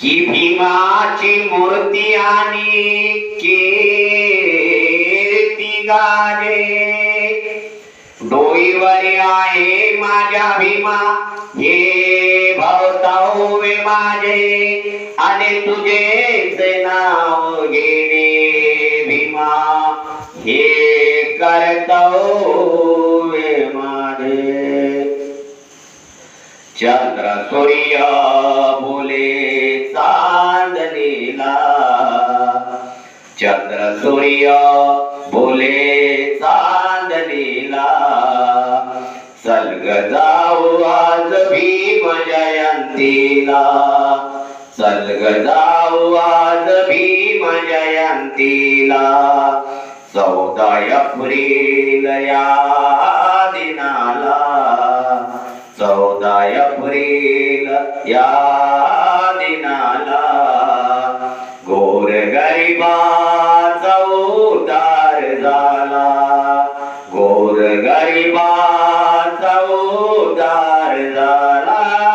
की भीमाची मूर्ती आणि कीर्ती गारे डोईवर आहे माझ्या भीमा हे भवतावे माझे. आणि तुझेच नाव घेणे चंद्र सूर्य बोले चांदणीला चंद्र सूर्य बोले चांदणीला सलग जाऊ आज भीम जयंतीला. सलग जाऊ आज भीम जयंतीला. चौदा एप्रिल या दिनाला. चौदा एप्रिल या दिनाला. गोर गरिबाचा उद्धार झाला. गोर गरिबाचा उद्धार झाला.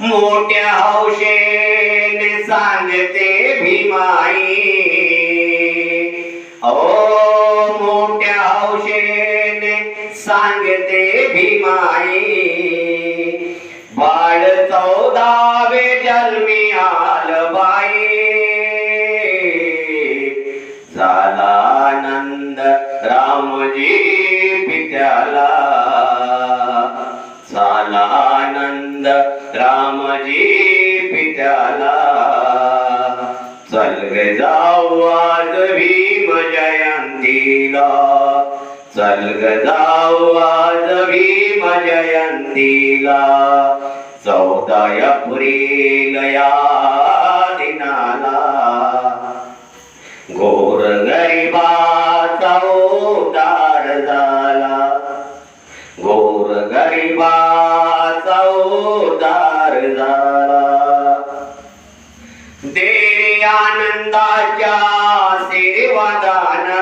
मोठ्या हौशेने सांगते भीमाई भीमाई बाळ चौदावे जन्मी आल बाई झाला आनंद रामजी पित्याला. झाला आनंद रामजी पित्याला. चल गे जाऊ आज भीम जयंतीला. चल ग जाऊ भीम जयंतीला चौदा एप्रिल या दिनाला. गोर गरिबा उद्धार झाला. गोर गरिबा उद्धार झाला. देरी आनंदाच्या आशीर्वादान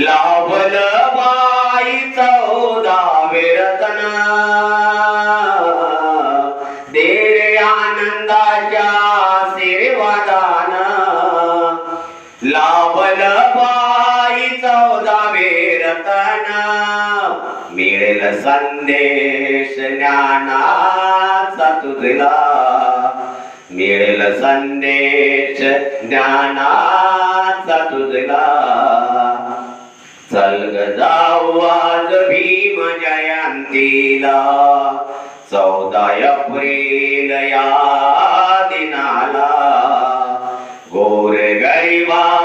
लाभल बाई चौदा रतन देरे आनंदाच्या आशीर्वादान. लाभल बाई चौदा रतन मिळेल संदेश ज्ञानाचा तुझला. मिळेल संदेश ज्ञानाचा तुझला. चल जाऊ आज भीम जयंतीला. चौदा एप्रिल या दिनाला. गोर गरिबाचा